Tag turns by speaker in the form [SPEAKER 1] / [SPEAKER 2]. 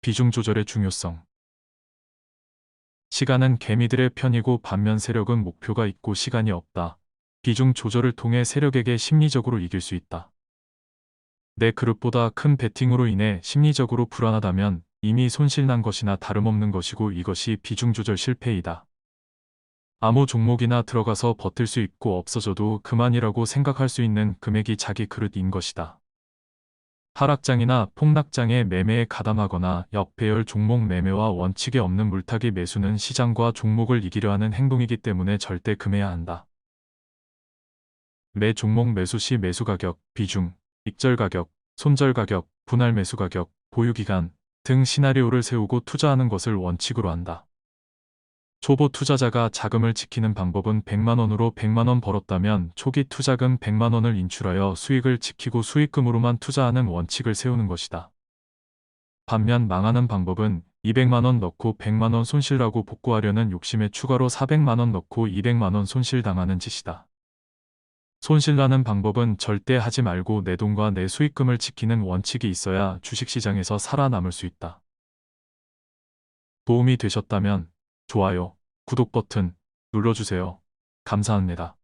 [SPEAKER 1] 비중 조절의 중요성. 시간은 개미들의 편이고 반면 세력은 목표가 있고 시간이 없다. 비중 조절을 통해 세력에게 심리적으로 이길 수 있다. 내 그룹보다 큰 베팅으로 인해 심리적으로 불안하다면 이미 손실난 것이나 다름없는 것이고 이것이 비중 조절 실패이다. 아무 종목이나 들어가서 버틸 수 있고 없어져도 그만이라고 생각할 수 있는 금액이 자기 그릇인 것이다. 하락장이나 폭락장의 매매에 가담하거나 역배열 종목 매매와 원칙에 없는 물타기 매수는 시장과 종목을 이기려 하는 행동이기 때문에 절대 금해야 한다. 매 종목 매수 시 매수 가격, 비중, 익절 가격, 손절 가격, 분할 매수 가격, 보유 기간 등 시나리오를 세우고 투자하는 것을 원칙으로 한다. 초보 투자자가 자금을 지키는 방법은 100만 원으로 100만 원 벌었다면 초기 투자금 100만 원을 인출하여 수익을 지키고 수익금으로만 투자하는 원칙을 세우는 것이다. 반면 망하는 방법은 200만 원 넣고 100만 원 손실하고 복구하려는 욕심에 추가로 400만 원 넣고 200만 원 손실당하는 짓이다. 손실나는 방법은 절대 하지 말고 내 돈과 내 수익금을 지키는 원칙이 있어야 주식시장에서 살아남을 수 있다. 도움이 되셨다면 좋아요, 구독 버튼 눌러주세요. 감사합니다.